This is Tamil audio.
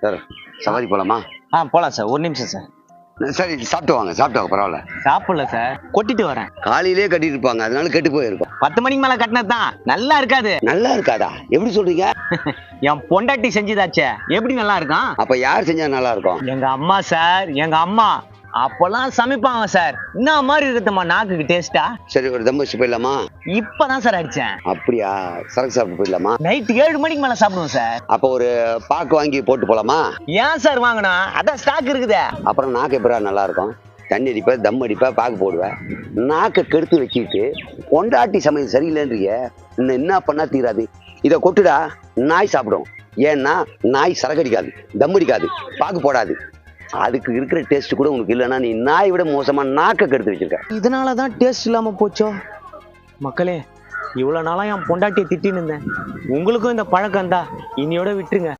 சார் சவாரி போலாமா? ஆ போலாம் சார். ஒரு நிமிஷம் சார். சரி சாப்பிட்டு வாங்க சாப்பிட்டு வாங்க பரவாயில்ல. சாப்பிடல சார். கொட்டிட்டு வரேன். காலையிலே கட்டிட்டு இருப்பாங்க அதனால கெட்டு போயிருக்கும். பத்து மணிக்கு மேல கட்டினது தான். நல்லா இருக்காது. நல்லா இருக்காதா? எப்படி சொல்றீங்க? என் பொண்டாட்டி செஞ்சதாச்சே. எப்படி நல்லா இருக்கும்? அப்ப யார் செஞ்சா நல்லா இருக்கும்? எங்க அம்மா சார் எங்க அம்மா. அப்பெல்லாம் சமைப்பாங்க சார். என்ன மாதிரி இருக்குதும்மா நாக்குக்கு டேஸ்டா சரி ஒரு தம் வச்சு போயிடலாமா? இப்பதான் சார் அடிச்சேன். அப்படியா? சரக்கு சாப்பிட்டு போயிடலாமா? நைட்டு ஏழு மணிக்கு மேல சாப்பிடுவோம் சார். அப்போ ஒரு பாக்கு வாங்கி போட்டு போலாமா? ஏன் சார் வாங்கணும் அதான் ஸ்டாக் இருக்குதே. அப்புறம் நாக்கு எப்படா நல்லா இருக்கும் தண்ணி அடிப்பேன் தம் அடிப்பேன் பாக்கு போடுவேன் நாக்கை கெடுத்து வச்சுக்கிட்டு பொண்டாட்டி சமையல் சரியில்லைன்றிய இன்னும் என்ன பண்ணா தீராது. இதை கொட்டுடா நாய் சாப்பிடும். ஏன்னா நாய் சரக்கடிக்காது தம் அடிக்காது பாக்கு போடாது. அதுக்கு இருக்கிற டேஸ்ட் கூட உனக்கு இல்லைன்னா நீ நாய் விட மோசமா நாக்கை கெடுத்து வச்சிருக்க. இதனாலதான் டேஸ்ட் இல்லாம போச்சோ? மக்களே இவ்வளோ நாளா என் பொண்டாட்டியை திட்டின்னு இருந்தேன். உங்களுக்கும் இந்த பழக்கம் தான் இனியோட விட்டுருங்க.